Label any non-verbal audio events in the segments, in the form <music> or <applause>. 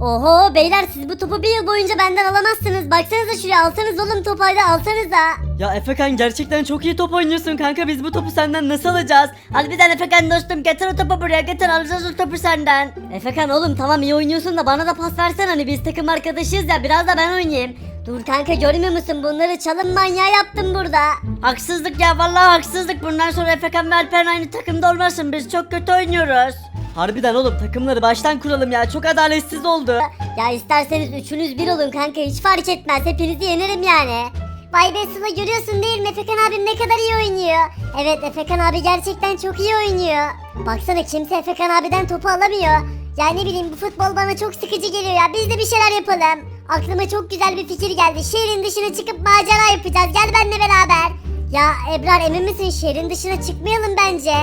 Oho beyler siz bu topu bir yıl boyunca benden alamazsınız. Baksanıza şuraya alsanız oğlum topu hadi alsanıza. Ya Efekan gerçekten çok iyi top oynuyorsun kanka biz bu topu senden nasıl alacağız? Harbiden Efekan dostum getir o topu buraya getir alacağız o topu senden. Efekan oğlum tamam iyi oynuyorsun da bana da pas versen hani biz takım arkadaşıyız ya biraz da ben oynayayım. Dur kanka görmüyor musun bunları çalım manyağı yaptım burada. Haksızlık ya vallahi haksızlık bundan sonra Efekan ve Alperen aynı takımda olmasın biz çok kötü oynuyoruz. Harbiden oğlum takımları baştan kuralım ya çok adaletsiz oldu. Ya isterseniz üçünüz bir olun kanka hiç fark etmez hepinizi yenerim yani. Vay be Sıla görüyorsun değil mi Efekan abim ne kadar iyi oynuyor. Evet Efekan abi gerçekten çok iyi oynuyor. Baksana kimse Efekan abiden topu alamıyor. Ya ne bileyim bu futbol bana çok sıkıcı geliyor ya biz de bir şeyler yapalım. Aklıma çok güzel bir fikir geldi. Şehrin dışına çıkıp macera yapacağız gel benimle beraber. Ya Ebrar emin misin şehrin dışına çıkmayalım bence.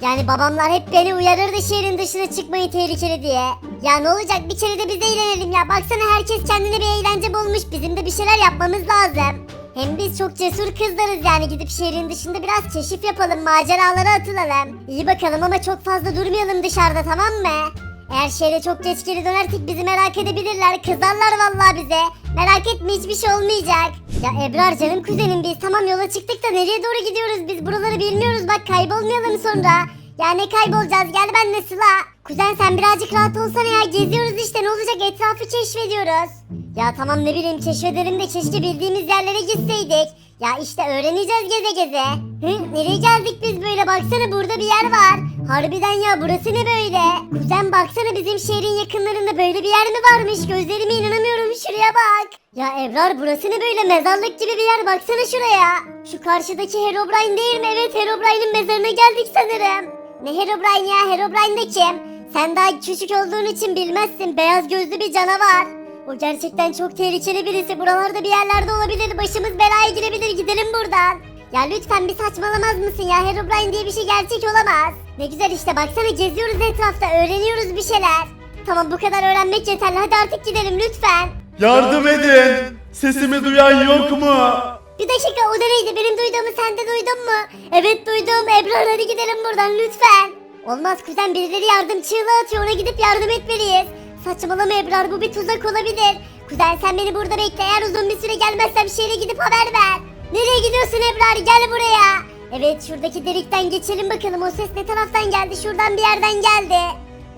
Yani babamlar hep beni uyarırdı şehrin dışına çıkmayı tehlikeli diye. Ya ne olacak bir kere de biz eğlenelim ya. Baksana herkes kendine bir eğlence bulmuş. Bizim de bir şeyler yapmamız lazım. Hem biz çok cesur kızlarız yani gidip şehrin dışında biraz keşif yapalım, maceralara atılalım. İyi bakalım ama çok fazla durmayalım dışarıda tamam mı? Eğer şehre çok geç geri dönersek bizi merak edebilirler. Kızarlar vallahi bize. Merak etme hiçbir şey olmayacak. Ya Ebrar canım kuzenim biz tamam yola çıktık da nereye doğru gidiyoruz biz buraları bilmiyoruz bak kaybolmayalım sonra. Ya ne kaybolacağız gel benle Sıla. Kuzen sen birazcık rahat olsana ya geziyoruz işte ne olacak etrafı keşfediyoruz. Ya tamam ne bileyim keşfedelim de keşke bildiğimiz yerlere gitseydik. Ya işte öğreneceğiz geze geze. Hı, nereye geldik biz böyle baksana burada bir yer var. Harbiden ya burası ne böyle? Kuzen baksana bizim şehrin yakınlarında böyle bir yer mi varmış? Gözlerime inanamıyorum şuraya bak. Ya Ebrar burası ne böyle mezarlık gibi bir yer baksana şuraya. Şu karşıdaki Herobrine değil mi? Evet Herobrine'in mezarına geldik sanırım. Ne Herobrine ya? Herobrine de kim? Sen daha küçük olduğun için bilmezsin. Beyaz gözlü bir canavar. O gerçekten çok tehlikeli birisi. Buralarda bir yerlerde olabilir. Başımız belaya girebilir. Gidelim buradan. Ya lütfen bir saçmalamaz mısın ya? Herobrine diye bir şey gerçek olamaz. Ne güzel işte baksana geziyoruz etrafta. Öğreniyoruz bir şeyler. Tamam bu kadar öğrenmek yeterli. Hadi artık gidelim lütfen. Yardım edin. Sesimi duyan yok mu? Bir dakika o da neydi? Benim duyduğumu sen de duydun mu? Evet duydum. Ebrar hadi gidelim buradan lütfen. Olmaz kuzen birileri yardım çığlığı atıyor ona gidip yardım etmeliyiz. Saçmalama Ebrar bu bir tuzak olabilir. Kuzen sen beni burada bekle eğer uzun bir süre gelmezsem şehre gidip haber ver. Nereye gidiyorsun Ebrar gel buraya. Evet şuradaki delikten geçelim bakalım o ses ne taraftan geldi şuradan bir yerden geldi.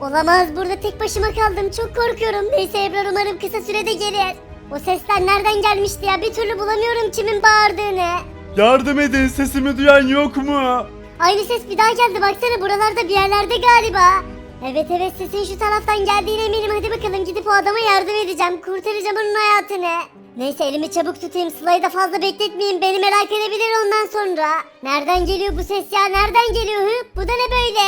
Olamaz burada tek başıma kaldım çok korkuyorum. Neyse Ebrar umarım kısa sürede gelir. O sesler nereden gelmişti ya bir türlü bulamıyorum kimin bağırdığını. Yardım edin. Sesimi duyan yok mu? Aynı ses bir daha geldi baksana buralarda bir yerlerde galiba. Evet evet sesin şu taraftan geldiğine eminim hadi bakalım gidip o adama yardım edeceğim kurtaracağım onun hayatını. Neyse elimi çabuk tutayım Sıla'yı da fazla bekletmeyeyim beni merak edebilir ondan sonra. Nereden geliyor bu ses ya nereden geliyor hı? Bu da ne böyle?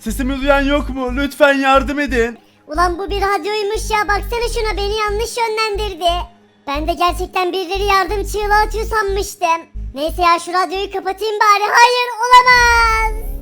Sesimi duyan yok mu? Lütfen yardım edin. Ulan bu bir radyoymuş ya baksana şuna beni yanlış yönlendirdi. Ben de gerçekten birileri yardım çığlığı atıyor sanmıştım. Neyse ya şu radyoyu kapatayım bari. Hayır olamaz.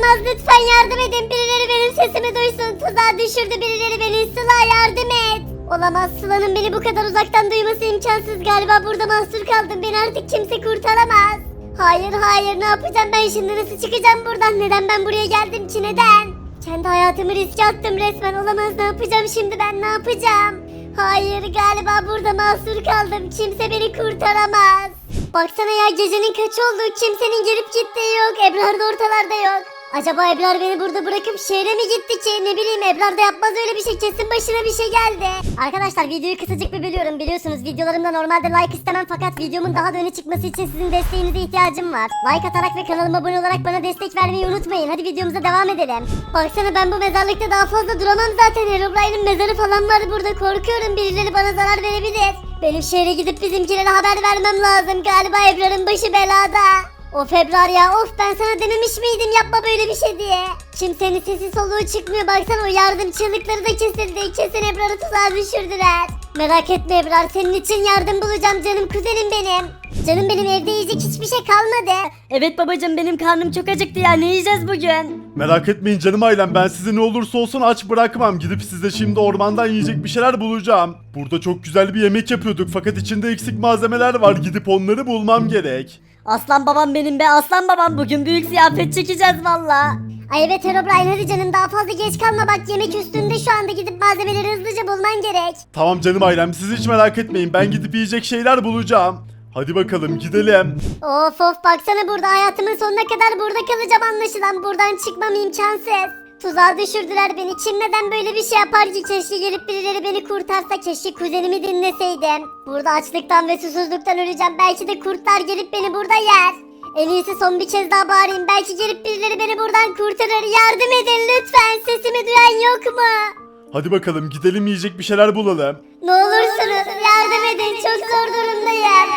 Olamaz lütfen yardım edin. Birileri benim sesimi duysun. Tuzağa düşürdü birileri beni. Sıla yardım et. Olamaz Sıla'nın beni bu kadar uzaktan duyması imkansız. Galiba burada mahsur kaldım. Beni artık kimse kurtaramaz. Hayır hayır ne yapacağım ben şimdi nasıl çıkacağım buradan? Neden ben buraya geldim ki neden? Kendi hayatımı riske attım resmen. Olamaz ne yapacağım şimdi ben ne yapacağım? Hayır galiba burada mahsur kaldım. Kimse beni kurtaramaz. Baksana ya gecenin kaç oldu? Kimsenin gelip gittiği yok. Ebrar da ortalarda yok. Acaba Ebrar beni burada bırakıp şehre mi gitti ki? Ne bileyim Ebrar da yapmaz öyle bir şey. Kesin başına bir şey geldi. Arkadaşlar videoyu kısacık bir bölüyorum. Biliyorsunuz videolarımda normalde like istemem fakat videomun daha da öne çıkması için sizin desteğinize ihtiyacım var. Like atarak ve kanalıma abone olarak bana destek vermeyi unutmayın. Hadi videomuza devam edelim. Baksana ben bu mezarlıkta daha fazla duramam zaten. Herobrine'in mezarı falan var burada. Korkuyorum birileri bana zarar verebilir. Benim şehre gidip bizimkilere haber vermem lazım. Galiba Ebrar'ın başı belada. O Febrar ya of ben sana dememiş miydim yapma böyle bir şey diye. Kimsenin sesi soluğu çıkmıyor baksana o yardım çığlıkları da kesildi. Kesin Ebrar'ı tuzağa düşürdüler. Merak etme Ebrar senin için yardım bulacağım canım kuzenim benim. Canım benim evde yiyecek hiçbir şey kalmadı. Evet babacım benim karnım çok acıktı ya ne yiyeceğiz bugün? Merak etmeyin canım ailem ben sizi ne olursa olsun aç bırakmam. Gidip size şimdi ormandan yiyecek bir şeyler bulacağım. Burada çok güzel bir yemek yapıyorduk fakat içinde eksik malzemeler var. Gidip onları bulmam gerek. Aslan babam benim be aslan babam bugün büyük ziyafet çekeceğiz valla. Ay evet Herobrine hadi canım daha fazla geç kalma bak yemek üstünde şu anda gidip malzemeleri hızlıca bulman gerek. Tamam canım ailem siz hiç merak etmeyin ben gidip yiyecek şeyler bulacağım. Hadi bakalım gidelim. Of of baksana burada hayatımın sonuna kadar burada kalacağım anlaşılan buradan çıkmam imkansız. Tuzağa düşürdüler beni. Kim neden böyle bir şey yapar ki? Keşke gelip birileri beni kurtarsa. Keşke kuzenimi dinleseydim. Burada açlıktan ve susuzluktan öleceğim. Belki de kurtlar gelip beni burada yer. En iyisi son bir kez daha bağırayım. Belki gelip birileri beni buradan kurtarır. Yardım edin lütfen. Sesimi duyan yok mu? Hadi bakalım gidelim yiyecek bir şeyler bulalım. Ne olursunuz yardım edin. Çok zor durumdayım.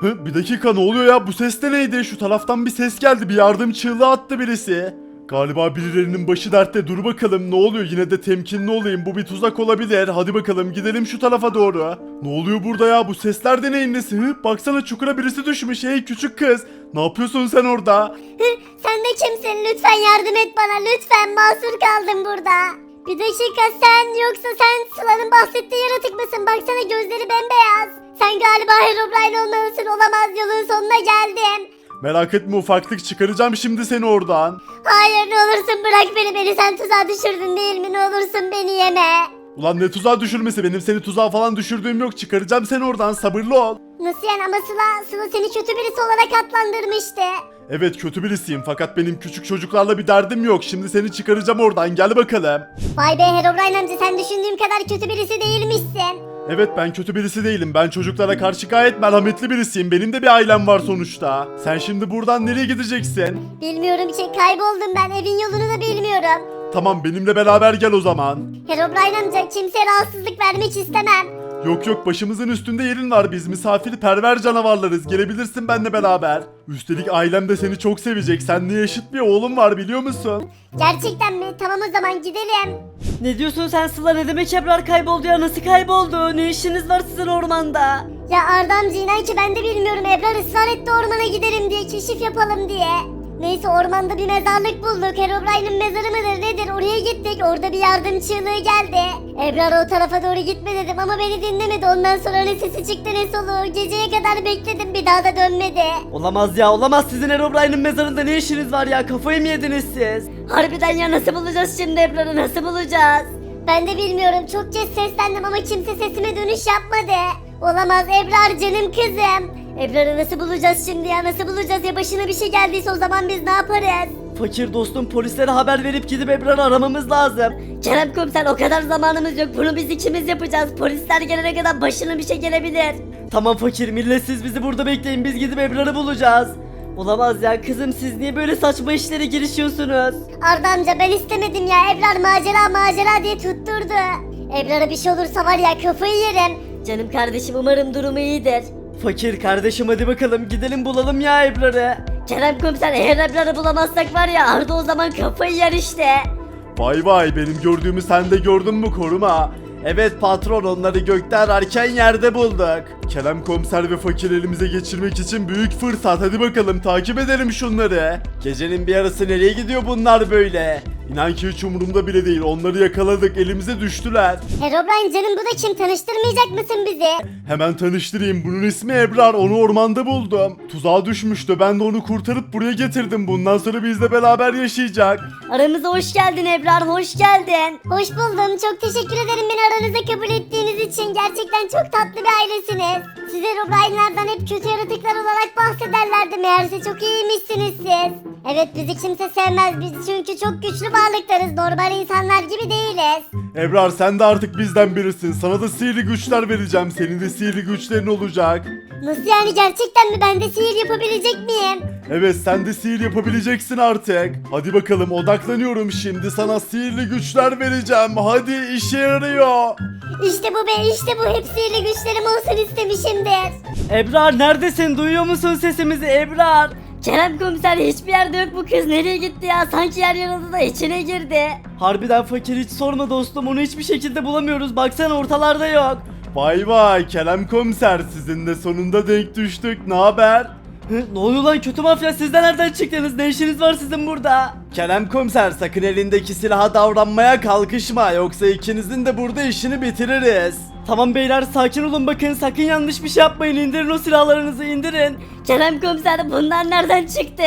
Hı, bir dakika ne oluyor ya bu ses de neydi? Şu taraftan bir ses geldi bir yardım çığlığı attı birisi. Galiba birilerinin başı dertte dur bakalım ne oluyor yine de temkinli olayım bu bir tuzak olabilir hadi bakalım gidelim şu tarafa doğru. Ne oluyor burada ya bu sesler de neyin nesi hı? Baksana çukura birisi düşmüş hey küçük kız ne yapıyorsun sen orada? Hı, Sen de kimsin? Lütfen yardım et bana. Lütfen mahsur kaldım burada. Bir dakika sen yoksa sen Sıla'nın bahsettiği yaratık mısın? Baksana gözleri bembeyaz. Sen galiba Herobrine olmalısın. Olamaz yolun sonuna geldim. Merak etme ufaklık çıkaracağım şimdi seni oradan. Hayır ne olursun bırak beni. Beni sen tuzağa düşürdün değil mi? Ne olursun beni yeme. Ulan ne tuzağa düşürmesi benim seni tuzağa falan düşürdüğüm yok çıkaracağım seni oradan sabırlı ol. Nasıl yani ama Sıla, Sıla seni kötü birisi olarak adlandırmıştı. Evet kötü birisiyim fakat benim küçük çocuklarla bir derdim yok şimdi seni çıkaracağım oradan gel bakalım. Vay be Herobrine amca sen düşündüğüm kadar kötü birisi değilmişsin. Evet ben kötü birisi değilim. Ben çocuklara karşı gayet merhametli birisiyim. Benim de bir ailem var sonuçta. Sen şimdi buradan nereye gideceksin? Bilmiyorum ki kayboldum ben evin yolunu da bilmiyorum. Tamam benimle beraber gel o zaman. Herobrine amca kimseye rahatsızlık vermek istemem. Yok yok başımızın üstünde yerin var. Biz misafirperver canavarlarız. Gelebilirsin benimle beraber. Üstelik ailem de seni çok sevecek. Seninle yaşıt bir oğlum var biliyor musun? Gerçekten mi? Tamam o zaman gidelim. Ne diyorsun sen Sıla ne demek Ebrar kayboldu ya nasıl kayboldu? Ne işiniz var sizin ormanda? Ya Arda amca inan ki ben de bilmiyorum. Ebrar ısrar etti ormana gidelim diye, keşif yapalım diye. Neyse ormanda bir mezarlık bulduk. Herobrine'in mezarı mıdır nedir? Oraya gittik. Orada bir yardım çığlığı geldi. Ebrar o tarafa doğru gitme dedim ama beni dinlemedi. Ondan sonra ne sesi çıktı ne soluğu. Geceye kadar bekledim bir daha da dönmedi. Olamaz ya olamaz sizin Herobrine'in mezarında ne işiniz var ya kafayı mı yediniz siz? Harbiden ya nasıl bulacağız şimdi Ebrar'ı nasıl bulacağız? Ben de bilmiyorum. Çok kez seslendim ama kimse sesime dönüş yapmadı. Olamaz Ebrar canım kızım. Ebrar'ı nasıl bulacağız şimdi ya? Nasıl bulacağız ya? Başına bir şey geldiyse o zaman biz ne yaparız? Fakir dostum polislere haber verip gidip Ebrar'ı aramamız lazım. Kerem komiser o kadar zamanımız yok bunu biz ikimiz yapacağız. Polisler gelene kadar başına bir şey gelebilir. Tamam fakir millet siz bizi burada bekleyin biz gidip Ebrar'ı bulacağız. Olamaz ya kızım siz niye böyle saçma işlere girişiyorsunuz? Arda amca ben istemedim ya. Ebrar macera macera diye tutturdu. Ebrar'a bir şey olursa var ya kafayı yerim. Canım kardeşim umarım durumu iyidir. Fakir kardeşim hadi bakalım gidelim bulalım ya Ebrar'ı. Kerem komiser eğer Ebrar'ı bulamazsak var ya Arda o zaman kafayı yer işte. Vay vay benim gördüğümü sen de gördün mü koruma? Evet patron onları gökte ararken yerde bulduk. Kerem komiser ve fakir elimize geçirmek için büyük fırsat. Hadi bakalım takip edelim şunları. Gecenin bir yarısı nereye gidiyor bunlar böyle? İnan ki hiç umurumda bile değil. Onları yakaladık elimize düştüler. Herobrine canım bu da kim? Tanıştırmayacak mısın bizi? Hemen tanıştırayım. Bunun ismi Ebrar. Onu ormanda buldum. Tuzağa düşmüştü. Ben de onu kurtarıp buraya getirdim. Bundan sonra bizle beraber yaşayacak. Aramıza hoş geldin Ebrar hoş geldin. Hoş buldum. Çok teşekkür ederim beni aranıza kabul ettiğiniz için. Gerçekten çok tatlı bir ailesiniz. Size Herobrine'lerden hep kötü yaratıklar olarak bahsederlerdi. Meğerse çok iyiymişsiniz siz. Evet bizi kimse sevmez. Biz çünkü çok güçlü varlıklarız. Normal insanlar gibi değiliz. Ebrar sen de artık bizden birisin. Sana da sihirli güçler vereceğim. Senin de sihirli güçlerin olacak. Nasıl yani gerçekten mi? Ben de sihir yapabilecek miyim? Evet sen de sihir yapabileceksin artık. Hadi bakalım odaklanıyorum şimdi. Sana sihirli güçler vereceğim. Hadi işe yarıyor. İşte bu be işte bu. Hep sihirli güçlerim olsun istemişimdir. Ebrar neredesin duyuyor musun sesimizi Ebrar? Kerem komiser hiçbir yerde yok bu kız nereye gitti ya sanki yer yarıldı da içine girdi. Harbiden fakir hiç sorma dostum onu hiçbir şekilde bulamıyoruz baksana ortalarda yok. Vay vay Kerem komiser sizin de sonunda denk düştük. Ne haber? Hı, ne oluyor lan kötü mafya siz de nereden çıktınız ne işiniz var sizin burada? Kerem komiser sakın elindeki silaha davranmaya kalkışma. Yoksa ikinizin de burada işini bitiririz. Tamam beyler sakin olun bakın sakın yanlış bir şey yapmayın indirin o silahlarınızı indirin. Kerem komiser bunlar nereden çıktı?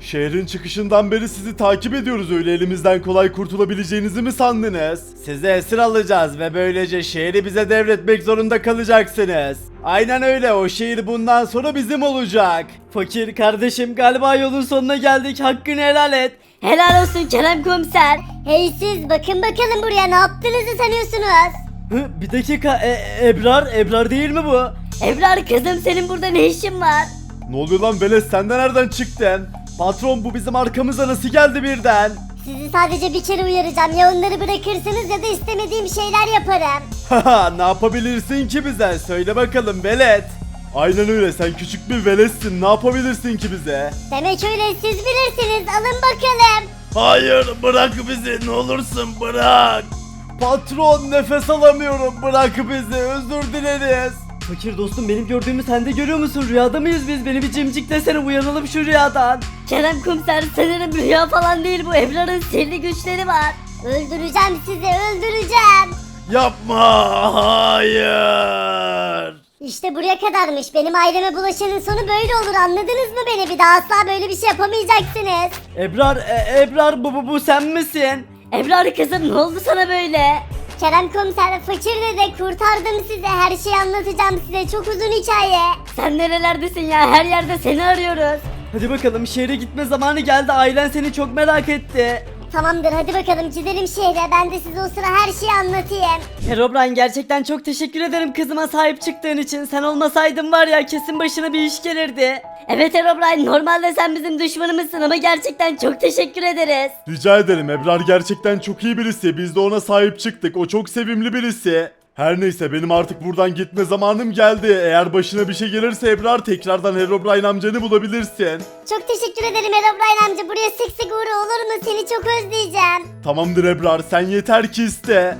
Şehrin çıkışından beri sizi takip ediyoruz öyle elimizden kolay kurtulabileceğinizi mi sandınız? Sizi esir alacağız ve böylece şehri bize devretmek zorunda kalacaksınız. Aynen öyle o şehir bundan sonra bizim olacak. Fakir kardeşim galiba yolun sonuna geldik hakkını helal et. Helal olsun Kerem komiser. Hey siz bakın bakalım buraya ne yaptığınızı sanıyorsunuz? Hı, bir dakika e- Ebrar Ebrar değil mi bu? Ebrar kızım senin burada ne işin var? Ne oluyor lan Veles sen de nereden çıktın? Patron bu bizim arkamıza nasıl geldi birden? Sizi sadece bir kere uyaracağım. Ya onları bırakırsınız ya da istemediğim şeyler yaparım. Haha <laughs> ne yapabilirsin ki bize? Söyle bakalım velet. Aynen öyle sen küçük bir veletsin ne yapabilirsin ki bize? Demek öyle siz bilirsiniz. Alın bakalım. Hayır bırak bizi ne olursun bırak. Patron nefes alamıyorum bırak bizi özür dileriz. Fakir dostum benim gördüğümü sen de görüyor musun? Rüyada mıyız biz? Beni bir cimciklesene uyanalım şu rüyadan. Kerem komiser sanırım rüya falan değil bu Ebrar'ın sihirli güçleri var. Öldüreceğim sizi öldüreceğim. Yapma hayır. İşte buraya kadarmış. Benim aileme bulaşanın sonu böyle olur. Anladınız mı beni? Bir daha asla böyle bir şey yapamayacaksınız. Ebrar e- Ebrar bu, bu bu sen misin? Ebrar kızım ne oldu sana böyle? Kerem komiser fakir dede kurtardım size. Her şeyi anlatacağım size. Çok uzun hikaye. Sen nerelerdesin ya her yerde seni arıyoruz. Hadi bakalım şehre gitme zamanı geldi ailen seni çok merak etti. Tamamdır hadi bakalım gidelim şehre. Ben de size o sıra her şeyi anlatayım. Herobrine gerçekten çok teşekkür ederim kızıma sahip çıktığın için. Sen olmasaydın var ya kesin başına bir iş gelirdi. Evet Herobrine normalde sen bizim düşmanımızsın ama gerçekten çok teşekkür ederiz. Rica ederim Ebrar gerçekten çok iyi birisi biz de ona sahip çıktık o çok sevimli birisi. Her neyse benim artık buradan gitme zamanım geldi. Eğer başına bir şey gelirse Ebrar tekrardan Herobrine amcanı bulabilirsin. Çok teşekkür ederim Erobrine amca. Buraya sık sık uğra olur mu? Seni çok özleyeceğim. Tamamdır Ebrar sen yeter ki iste.